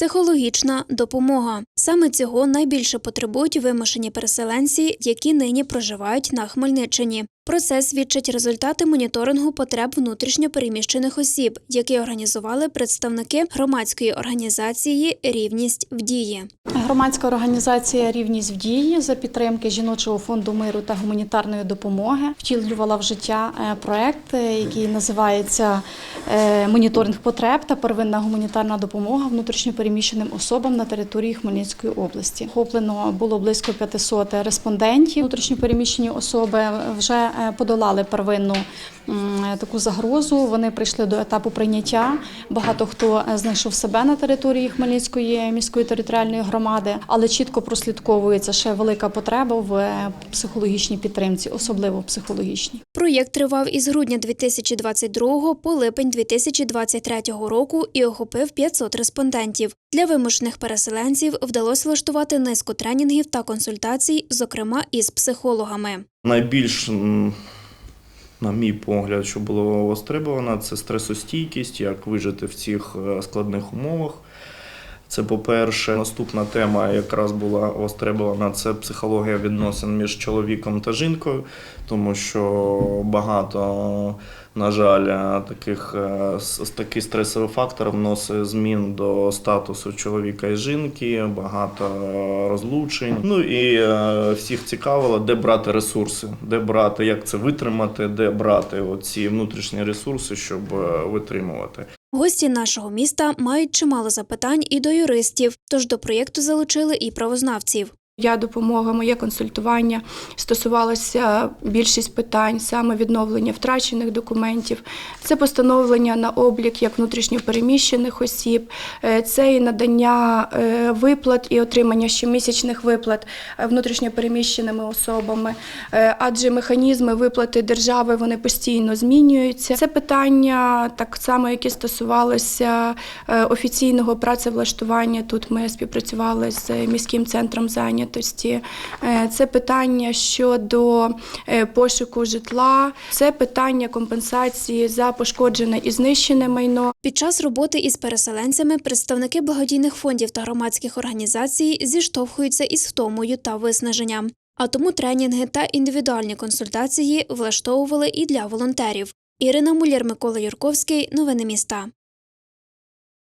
психологічна допомога. Саме цього найбільше потребують вимушені переселенці, які нині проживають на Хмельниччині. Про це свідчать результати моніторингу потреб внутрішньо переміщених осіб, які організували представники громадської організації Рівність в дії. Громадська організація Рівність в дії за підтримки жіночого фонду миру та гуманітарної допомоги втілювала в життя е, проект, е, який називається е, Моніторинг потреб та первинна гуманітарна допомога внутрішньопереміщеним особам на території Хмельницької області. Охоплено було близько 500 респондентів. Внутрішньопереміщені особи вже подолали первинну таку загрозу. Вони прийшли до етапу прийняття. Багато хто е, знайшов себе на території Хмельницької міської територіальної громади, але чітко прослідковується ще велика потреба в е, психологічній підтримці, особливо психологічній. Проєкт тривав із грудня 2022 по липень 2023 року і охопив 500 респондентів. Для вимушених переселенців вдалося влаштувати низку тренінгів та консультацій, зокрема із психологами. Найбільш, на мій погляд, що було востребовано, це стресостійкість, як вижити в цих е, складних умовах. Це по-перше, наступна тема якраз була востребована це психологія відносин між чоловіком та жінкою, тому що багато, на жаль, таких е, такий стресовий фактор вносить змін до статусу чоловіка і жінки, багато розлучень. Ну і е, всіх цікавило, де брати ресурси, де брати, як це витримати, де брати оці внутрішні ресурси, щоб е, витримувати. Гості нашого міста мають чимало запитань і до юристів, тож до проєкту залучили і правознавців. Я допомога, моє консультування стосувалося більшість питань, саме відновлення втрачених документів, це постановлення на облік як внутрішньопереміщених осіб, е, це і надання е, виплат і отримання щомісячних виплат е, внутрішньопереміщеними особами, адже механізми виплати держави вони постійно змінюються. Це питання так само, які стосувалися офіційного працевлаштування. Тут ми співпрацювали з міським центром зайнятості. Е, Це питання щодо е, пошуку житла, це питання компенсації за пошкоджене і знищене майно. Під час роботи із переселенцями представники благодійних фондів та громадських організацій зіштовхуються із втомою та виснаженням. А тому тренінги та індивідуальні консультації влаштовували і для волонтерів. Ірина Муляр, Микола Юрковський. Новини міста.